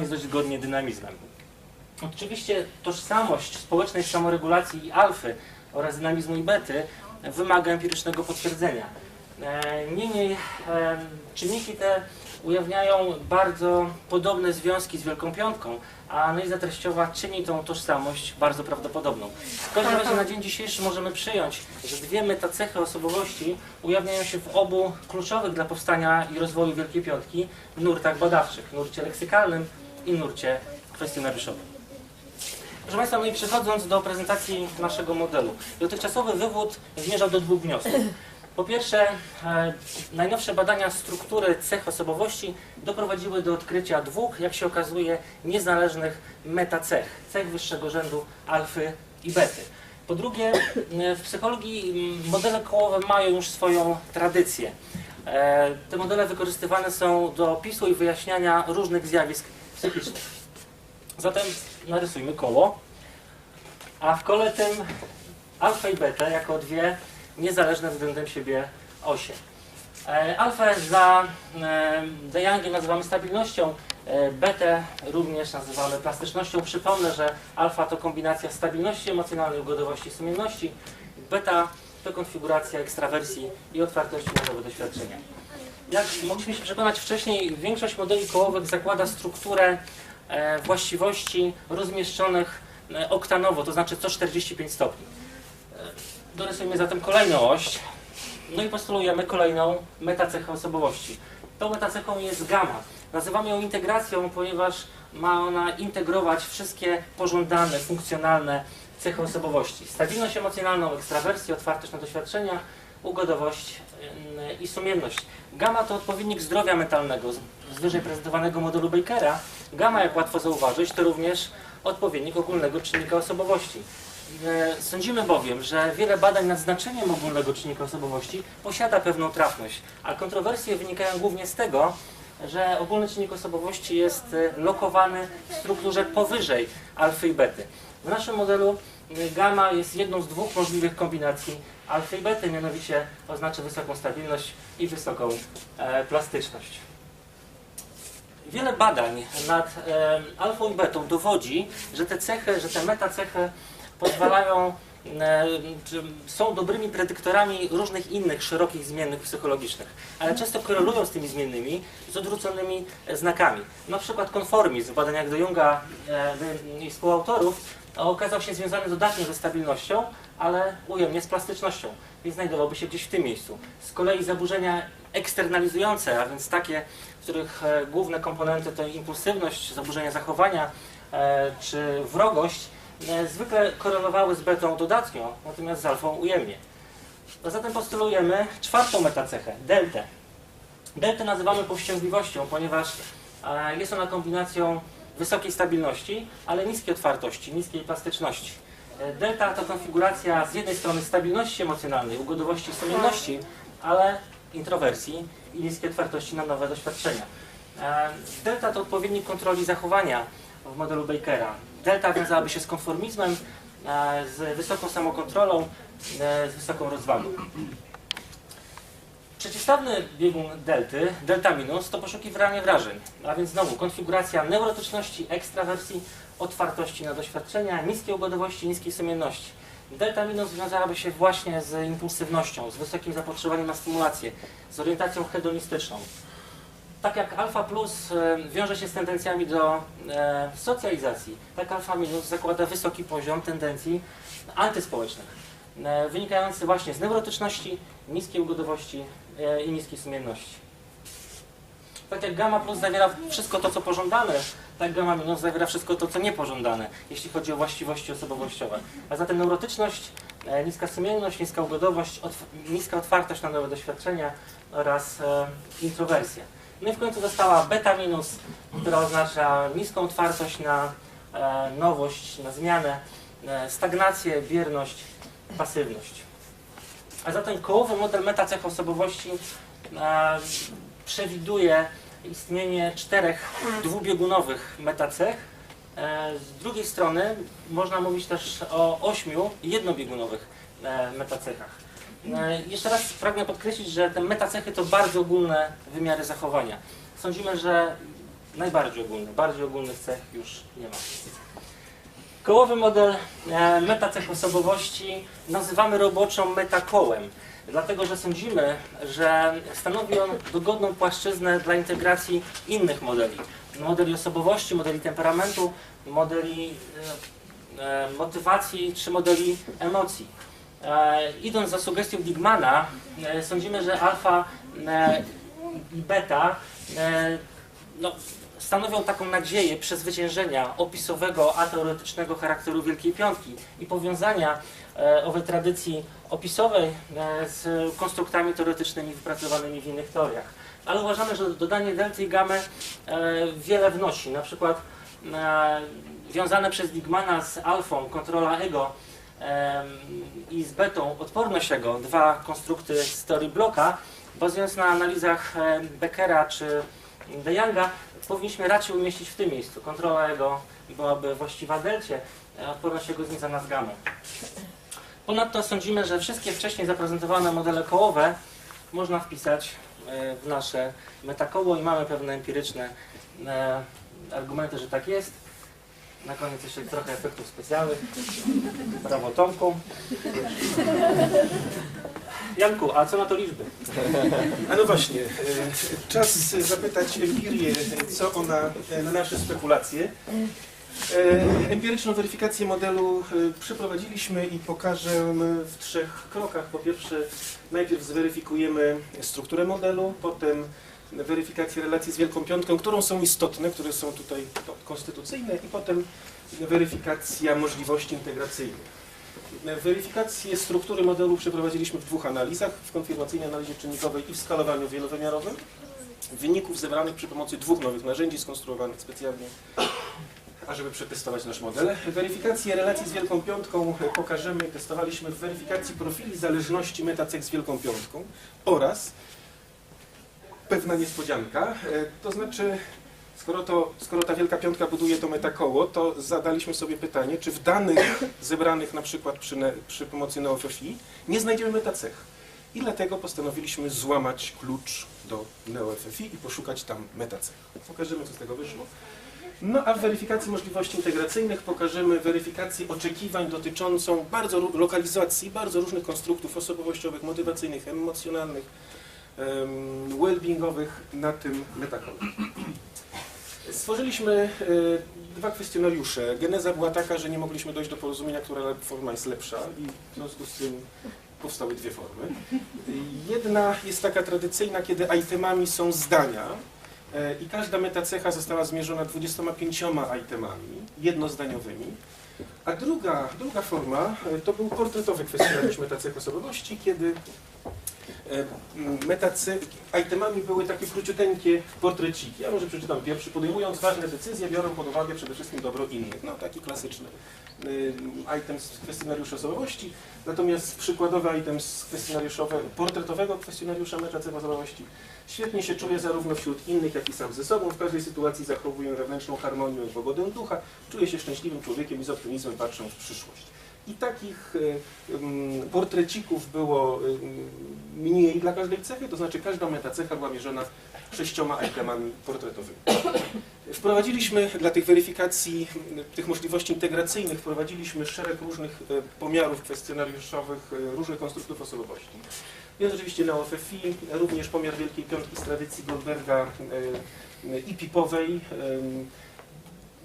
jest dość zgodnie dynamizmem. Oczywiście tożsamość społecznej samoregulacji i alfy oraz dynamizmu i bety wymaga empirycznego potwierdzenia. E, Niemniej e, czynniki te ujawniają bardzo podobne związki z Wielką Piątką, a analiza treściowa czyni tą tożsamość bardzo prawdopodobną. W każdym razie na dzień dzisiejszy możemy przyjąć, że dwie metacechy osobowości ujawniają się w obu kluczowych dla powstania i rozwoju Wielkiej Piątki nurtach badawczych, nurcie leksykalnym i nurcie kwestionariuszowym. Proszę Państwa, no i przechodząc do prezentacji naszego modelu. Dotychczasowy wywód zmierzał do dwóch wniosków. Po pierwsze, e, najnowsze badania struktury cech osobowości doprowadziły do odkrycia dwóch, jak się okazuje, niezależnych metacech, cech wyższego rzędu alfy i bety. Po drugie, e, w psychologii modele kołowe mają już swoją tradycję. E, Te modele wykorzystywane są do opisu i wyjaśniania różnych zjawisk Zatem narysujmy koło, a w kole tym alfa i beta jako dwie niezależne względem siebie osie. E, Alfę za e, De Youngiem nazywamy stabilnością, e, betę również nazywamy plastycznością. Przypomnę, że alfa to kombinacja stabilności emocjonalnej, ugodowości i sumienności, beta to konfiguracja ekstrawersji i otwartości na nowe doświadczenia. Jak mogliśmy się przekonać wcześniej, większość modeli kołowych zakłada strukturę e, właściwości rozmieszczonych e, oktanowo, to znaczy co 45 stopni. E, Dorysujemy zatem kolejną oś, no i postulujemy kolejną metacechę osobowości. Tą metacechą jest gamma. Nazywamy ją integracją, ponieważ ma ona integrować wszystkie pożądane, funkcjonalne cechy osobowości. Stabilność emocjonalną, ekstrawersję, otwartość na doświadczenia, ugodowość i sumienność. Gamma to odpowiednik zdrowia mentalnego z wyżej prezentowanego modelu Bakera. Gamma, jak łatwo zauważyć, to również odpowiednik ogólnego czynnika osobowości. E, Sądzimy bowiem, że wiele badań nad znaczeniem ogólnego czynnika osobowości posiada pewną trafność, a kontrowersje wynikają głównie z tego, że ogólny czynnik osobowości jest e, lokowany w strukturze powyżej alfy i bety. W naszym modelu gamma jest jedną z dwóch możliwych kombinacji alfy i bety, mianowicie oznacza wysoką stabilność i wysoką e, plastyczność. Wiele badań nad e, alfą i betą dowodzi, że te cechy, że te metacechy pozwalają, e, są dobrymi predyktorami różnych innych szerokich zmiennych psychologicznych, ale często korelują z tymi zmiennymi z odwróconymi znakami. Na przykład konformizm w badaniach do Junga e, i współautorów okazał się związany dodatnio ze stabilnością, ale ujemnie z plastycznością, więc znajdowałby się gdzieś w tym miejscu. Z kolei zaburzenia eksternalizujące, a więc takie, których e, główne komponenty to impulsywność, zaburzenia zachowania e, czy wrogość, e, zwykle korelowały z betą dodatnio, natomiast z alfą ujemnie. A zatem postulujemy czwartą metacechę, deltę. Deltę nazywamy powściągliwością, ponieważ jest ona kombinacją wysokiej stabilności, ale niskiej otwartości, niskiej plastyczności. E, Delta to konfiguracja z jednej strony stabilności emocjonalnej, ugodowości i sumienności, ale introwersji i niskiej otwartości na nowe doświadczenia. E, Delta to odpowiednik kontroli zachowania w modelu Bakera. Delta wiązałaby się z konformizmem, e, z wysoką samokontrolą, z wysoką rozwagą. Przeciwstawny biegun delty, delta minus, to poszukiwanie wrażeń, a więc znowu konfiguracja neurotyczności, ekstrawersji, otwartości na doświadczenia, niskiej ugodowości, niskiej sumienności. Delta minus wiązałaby się właśnie z impulsywnością, z wysokim zapotrzebowaniem na stymulację, z orientacją hedonistyczną. Tak jak alfa plus e, wiąże się z tendencjami do e, socjalizacji, tak alfa minus zakłada wysoki poziom tendencji antyspołecznych, e, wynikający właśnie z neurotyczności, niskiej ugodowości i niskiej sumienności. Tak jak gamma plus zawiera wszystko to, co pożądane, tak gamma minus zawiera wszystko to, co niepożądane, jeśli chodzi o właściwości osobowościowe. A zatem neurotyczność, e, niska sumienność, niska ugodowość, otw- niska otwartość na nowe doświadczenia oraz e, introwersja. No i w końcu została beta minus, która oznacza niską otwartość na e, nowość, na zmianę, e, stagnację, bierność, pasywność. A zatem kołowy model metacech osobowości e, przewiduje istnienie czterech dwubiegunowych metacech. E, z drugiej strony można mówić też o ośmiu jednobiegunowych e, metacechach. E, jeszcze raz pragnę podkreślić, że te metacechy to bardzo ogólne wymiary zachowania. Sądzimy, że najbardziej ogólny. Bardziej ogólnych cech już nie ma. Kołowy model e, metacech osobowości nazywamy roboczo metakołem, dlatego że sądzimy, że stanowi on dogodną płaszczyznę dla integracji innych modeli. Modeli osobowości, modeli temperamentu, modeli e, e, motywacji czy modeli emocji. Idąc za sugestią Digmana, e, sądzimy, że alfa i beta no, stanowią taką nadzieję przezwyciężenia opisowego, ateoretycznego charakteru Wielkiej Piątki i powiązania e, owej tradycji opisowej e, z konstruktami teoretycznymi wypracowanymi w innych teoriach. Ale uważamy, że dodanie delty i gamy e, wiele wnosi. Na przykład e, wiązane przez Digmana z alfą kontrola ego em, i z betą odporność ego, dwa konstrukty z teorii Bloka, bazując na analizach e, Beckera czy De Younga, powinniśmy raczej umieścić w tym miejscu. Kontrola jego byłaby właściwa delcie, a odporność jego związana z. Ponadto sądzimy, że wszystkie wcześniej zaprezentowane modele kołowe można wpisać e, w nasze metakoło i mamy pewne empiryczne e, argumenty, że tak jest. Na koniec jeszcze trochę efektów specjalnych. Brawo Tomku. Janku, a co na to liczby? A no właśnie, e, czas zapytać Empirię, co ona e, na nasze spekulacje. E, Empiryczną weryfikację modelu przeprowadziliśmy i pokażę w trzech krokach. Po pierwsze, najpierw zweryfikujemy strukturę modelu, potem weryfikację relacji z Wielką Piątką, którą są istotne, które są tutaj konstytucyjne i potem weryfikacja możliwości integracyjnych. Weryfikację struktury modelu przeprowadziliśmy w dwóch analizach, w konfirmacyjnej analizie czynnikowej i w skalowaniu wielowymiarowym. Wyników zebranych przy pomocy dwóch nowych narzędzi skonstruowanych specjalnie, ażeby przetestować nasz model. Weryfikację relacji z Wielką Piątką pokażemy, testowaliśmy w weryfikacji profili zależności metacech z Wielką Piątką oraz pewna niespodzianka, e, to znaczy Skoro, to, skoro ta Wielka Piątka buduje to metakoło, to zadaliśmy sobie pytanie, czy w danych zebranych na przykład przy, ne, przy pomocy NeoFFI nie znajdziemy metacech. I dlatego postanowiliśmy złamać klucz do NeoFFI i poszukać tam metacech. Pokażemy, co z tego wyszło. No a w weryfikacji możliwości integracyjnych pokażemy weryfikację oczekiwań dotyczącą bardzo lokalizacji bardzo różnych konstruktów osobowościowych, motywacyjnych, emocjonalnych, em, well-beingowych na tym metakoło. Stworzyliśmy e, dwa kwestionariusze. Geneza była taka, że nie mogliśmy dojść do porozumienia, która forma jest lepsza i w związku z tym powstały dwie formy. Jedna jest taka tradycyjna, kiedy itemami są zdania e, i każda metacecha została zmierzona 25 itemami jednozdaniowymi. A druga, druga forma e, to był portretowy kwestionariusz metacech osobowości, kiedy e, metace, itemami były takie króciuteńkie portreciki. Ja może przeczytam pierwszy. Podejmując ważne decyzje, biorą pod uwagę przede wszystkim dobro innych. No taki klasyczny y, item z kwestionariusza osobowości. Natomiast przykładowy item z kwestionariuszowe, portretowego kwestionariusza metacech osobowości. Świetnie się czuję zarówno wśród innych, jak i sam ze sobą. W każdej sytuacji zachowuję wewnętrzną harmonię i pogodę ducha. Czuję się szczęśliwym człowiekiem i z optymizmem patrzę w przyszłość. I takich ym, portrecików było mniej dla każdej cechy, to znaczy każda metacecha była mierzona sześcioma itemami portretowymi. Wprowadziliśmy dla tych weryfikacji, tych możliwości integracyjnych, wprowadziliśmy szereg różnych y, pomiarów kwestionariuszowych, y, różnych konstruktów osobowości. Jest oczywiście NeoFFI, również pomiar Wielkiej Piątki z tradycji Goldberga i pipowej,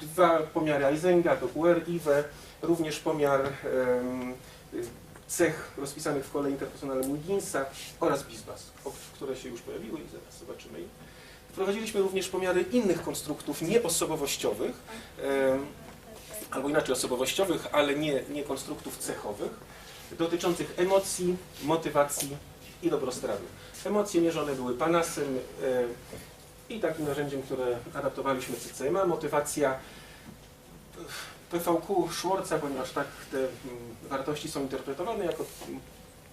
dwa pomiary Eisenga, to QR, IWE, również pomiar cech rozpisanych w kole interpersonalnym Wigginsa oraz Bisbas, o- które się już pojawiły i zaraz zobaczymy. Wprowadziliśmy również pomiary innych konstruktów nieosobowościowych, albo inaczej osobowościowych, ale nie, nie konstruktów cechowych, dotyczących emocji, motywacji i dobrostanu. Emocje mierzone były panasem i takim narzędziem, które adaptowaliśmy CCMA, motywacja PVQ Schwarza, ponieważ tak te mm, wartości są interpretowane jako mm,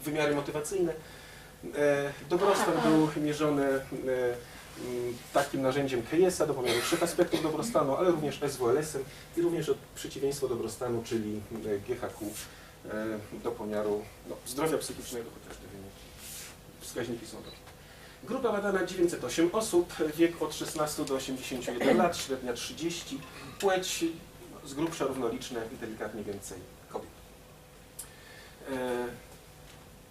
wymiary motywacyjne. E, Dobrostan był mierzony e, mm, takim narzędziem KS-a do pomiaru trzech aspektów dobrostanu, ale również SWLS-em i również przeciwieństwo dobrostanu, czyli e, GHQ do pomiaru no, zdrowia psychicznego, chociaż te wyniki, wskaźniki są dobre. Grupa badana 908 osób, wiek od 16 do 81 lat, średnia 30, płeć z grubsza równoliczne i delikatnie więcej kobiet. E,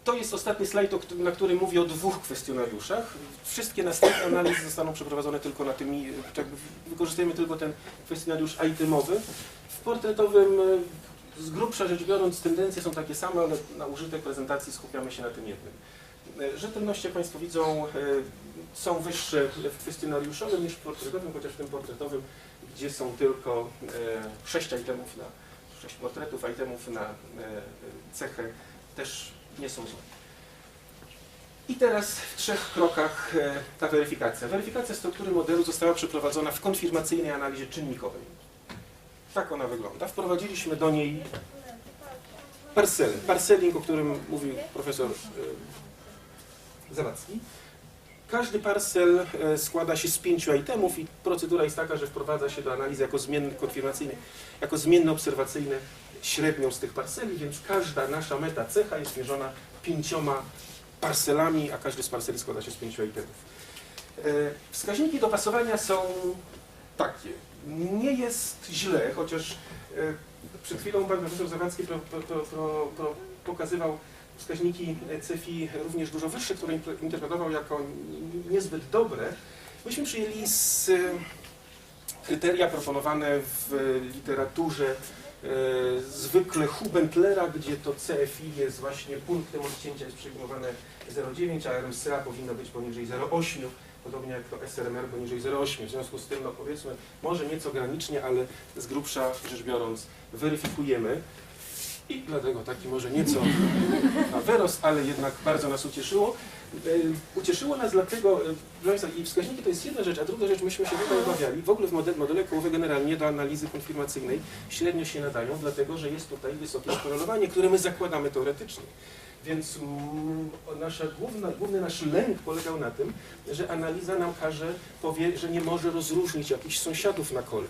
To jest ostatni slajd, na którym mówię o dwóch kwestionariuszach. Wszystkie następne analizy zostaną przeprowadzone tylko na tym, i- tak, wykorzystujemy tylko ten kwestionariusz itemowy. W portretowym, e, z grubsza rzecz biorąc, tendencje są takie same, ale na użytek prezentacji skupiamy się na tym jednym. E, Rzetelności, jak Państwo widzą, są wyższe w kwestionariuszowym niż w portretowym, chociaż w tym portretowym, gdzie są tylko e, sześć itemów na, sześć portretów itemów na e, cechę, też nie są złe. I teraz w trzech krokach e, ta weryfikacja. Weryfikacja struktury modelu została przeprowadzona w konfirmacyjnej analizie czynnikowej. Tak ona wygląda. Wprowadziliśmy do niej parcel, parceling, o którym mówił profesor Zawadzki. Każdy parcel e, składa się z pięciu itemów i procedura jest taka, że wprowadza się do analizy jako zmienny konfirmacyjny, jako zmienne obserwacyjne średnią z tych parceli, więc każda nasza meta cecha jest mierzona pięcioma parcelami, a każdy z parceli składa się z pięciu itemów. E, Wskaźniki dopasowania są takie. Nie jest źle, chociaż e, przed chwilą pan profesor Zawadzki pokazywał wskaźniki CEFI również dużo wyższe, które interpretował jako niezbyt dobre. Myśmy przyjęli z e, kryteria proponowane w literaturze e, zwykle Hubentlera, gdzie to CFI jest właśnie punktem odcięcia, jest przyjmowane 0,9, a RMCA powinno być poniżej 0,8, podobnie jak to SRMR poniżej 0,8. W związku z tym, no powiedzmy, może nieco granicznie, ale z grubsza rzecz biorąc weryfikujemy. I dlatego taki może nieco na wyrost, ale jednak bardzo nas ucieszyło. E, Ucieszyło nas dlatego, e, proszę i wskaźniki to jest jedna rzecz, a druga rzecz, myśmy się tutaj obawiali, w ogóle w modele, modele kołowe generalnie do analizy konfirmacyjnej średnio się nadają, dlatego że jest tutaj wysokie skorelowanie, które my zakładamy teoretycznie. Więc mm, nasza główna, główny nasz lęk polegał na tym, że analiza nam każe, powie, że nie może rozróżnić jakichś sąsiadów na kole.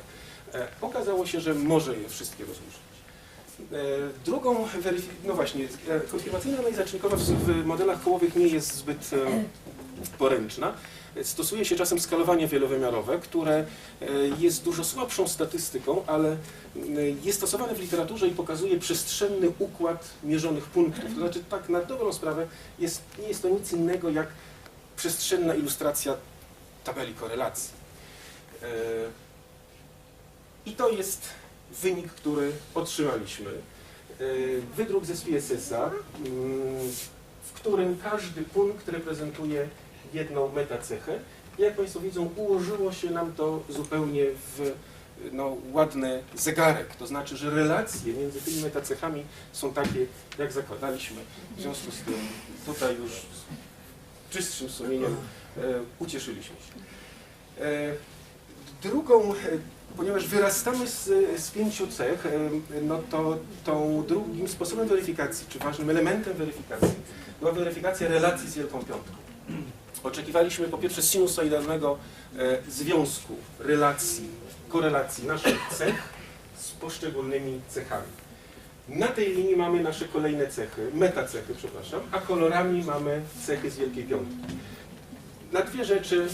E, Okazało się, że może je wszystkie rozróżnić. E, Drugą weryfikacją, no właśnie, e, konfirmacyjna analiza czynnikowa w, modelach kołowych nie jest zbyt e, poręczna. Stosuje się czasem skalowanie wielowymiarowe, które jest dużo słabszą statystyką, ale jest stosowane w literaturze i pokazuje przestrzenny układ mierzonych punktów. To znaczy, tak na dobrą sprawę, jest, nie jest to nic innego jak przestrzenna ilustracja tabeli korelacji. I to jest wynik, który otrzymaliśmy. E, Wydruk ze SPSS-a, mm, w którym każdy punkt reprezentuje jedną metacechę. Jak Państwo widzą, ułożyło się nam to zupełnie w no, ładny zegarek. To znaczy, że relacje między tymi metacechami są takie, jak zakładaliśmy. W związku z tym tutaj już z czystszym sumieniem e, ucieszyliśmy się. Drugą, ponieważ wyrastamy z, z pięciu cech, no to tą drugim sposobem weryfikacji, czy ważnym elementem weryfikacji, była weryfikacja relacji z Wielką Piątką. Oczekiwaliśmy po pierwsze sinusoidalnego e, związku, relacji, korelacji naszych cech z poszczególnymi cechami. Na tej linii mamy nasze kolejne cechy, metacechy, przepraszam, a kolorami mamy cechy z Wielkiej Piątki. Na dwie rzeczy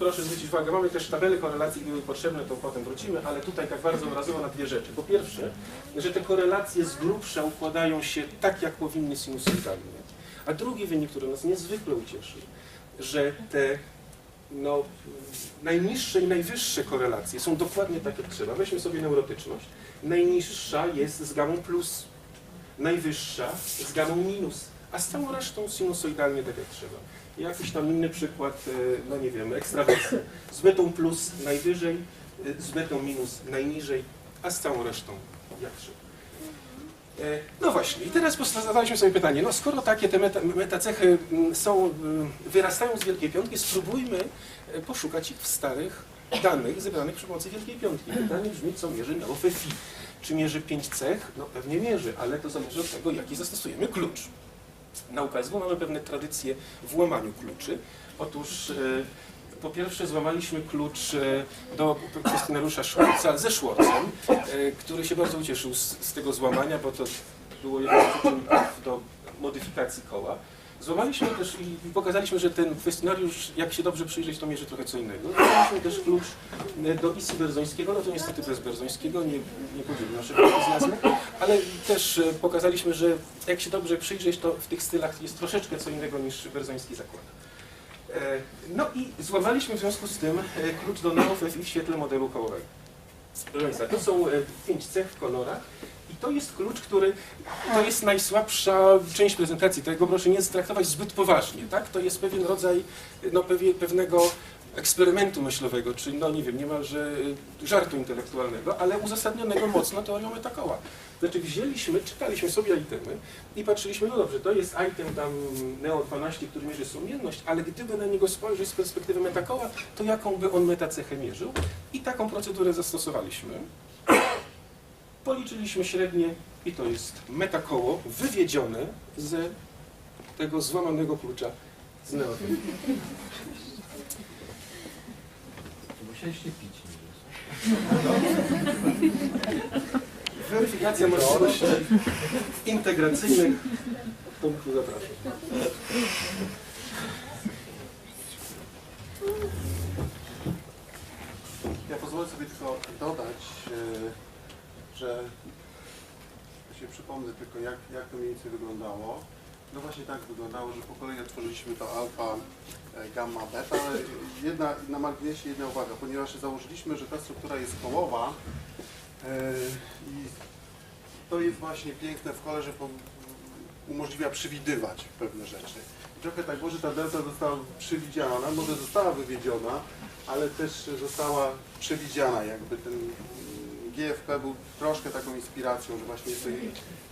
proszę zwrócić uwagę, mamy też tabele korelacji, gdyby potrzebne, to potem wrócimy, ale tutaj tak bardzo obrazowo na dwie rzeczy. Po pierwsze, że te korelacje z grubsza układają się tak, jak powinny sinusoidalnie. A drugi wynik, który nas niezwykle ucieszy, że te no, najniższe i najwyższe korelacje są dokładnie tak, jak trzeba. Weźmy sobie neurotyczność. Najniższa jest z gamą plus, najwyższa z gamą minus, a z całą resztą sinusoidalnie tak, jak trzeba. Jakiś tam inny przykład, e, no nie wiem, ekstrawersja. Z betą plus najwyżej, e, z betą minus najniżej, a z całą resztą jak trzeba. E, No właśnie, i teraz zadaliśmy sobie pytanie, no skoro takie te meta, metacechy mm, są, wyrastają z Wielkiej Piątki, spróbujmy poszukać ich w starych danych zebranych przy pomocy Wielkiej Piątki. Pytanie brzmi, co mierzy miało FFI. Czy mierzy pięć cech? No pewnie mierzy, ale to zależy od tego, jaki zastosujemy klucz. Na UKSW mamy pewne tradycje w łamaniu kluczy. Otóż e, po pierwsze złamaliśmy klucz e, do kwestionariusza Schwarza ze Schwarzem, e, który się bardzo ucieszył z, z tego złamania, bo to było czynników do modyfikacji koła. Złamaliśmy też i pokazaliśmy, że ten kwestionariusz, jak się dobrze przyjrzeć, to mierzy trochę co innego. Złamaliśmy też klucz e, do ISI berzońskiego, no to niestety bez berzońskiego, nie, nie podzielił naszego entuzjazmu, ale też e, pokazaliśmy, że jak się dobrze przyjrzeć, to w tych stylach jest troszeczkę co innego niż berzoński zakład. E, No i złamaliśmy w związku z tym klucz do NeoFF i w świetle modelu kołowego. Proszę Państwa, to są pięć cech w kolorach i to jest klucz, który, to jest najsłabsza część prezentacji, tego proszę nie traktować zbyt poważnie, tak? To jest pewien rodzaj, no pewnego eksperymentu myślowego, czy no nie wiem, niemalże e, żartu intelektualnego, ale uzasadnionego mocno teorią metakoła. Znaczy wzięliśmy, czytaliśmy sobie itemy i patrzyliśmy, no dobrze, to jest item tam Neo 12, który mierzy sumienność, ale gdyby na niego spojrzeć z perspektywy metakoła, to jaką by on metacechę mierzył? I taką procedurę zastosowaliśmy. Policzyliśmy średnie i to jest metakoło wywiedzione z tego złamanego klucza z Neo. Musieliście pić. Weryfikacja możliwości integracyjnych. Tomku, zapraszam. Ja pozwolę sobie tylko dodać, e, że ja się przypomnę tylko jak, jak to mniej więcej wyglądało. No właśnie tak wyglądało, że po kolei otworzyliśmy to alfa, e, gamma, beta. Jedna, na marginesie jedna uwaga, ponieważ założyliśmy, że ta struktura jest kołowa e, i to jest właśnie piękne w kole, że po, umożliwia przewidywać pewne rzeczy. I trochę tak było, że ta delta została przewidziana, może została wywiedziona, ale też została przewidziana, jakby ten GFP był troszkę taką inspiracją, że właśnie jest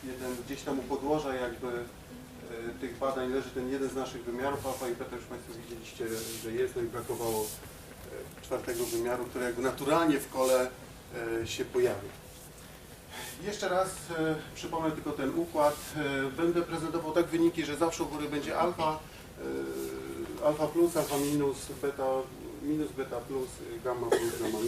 jeden, gdzieś tam u podłoża jakby e, tych badań leży ten jeden z naszych wymiarów, alfa i beta już Państwo widzieliście, że jest, no i brakowało e, czwartego wymiaru, który jakby naturalnie w kole e, się pojawił. Jeszcze raz przypomnę tylko ten układ. Będę prezentował tak wyniki, że zawsze u góry będzie alfa, alfa plus, alfa minus, beta minus, beta plus, gamma plus, gamma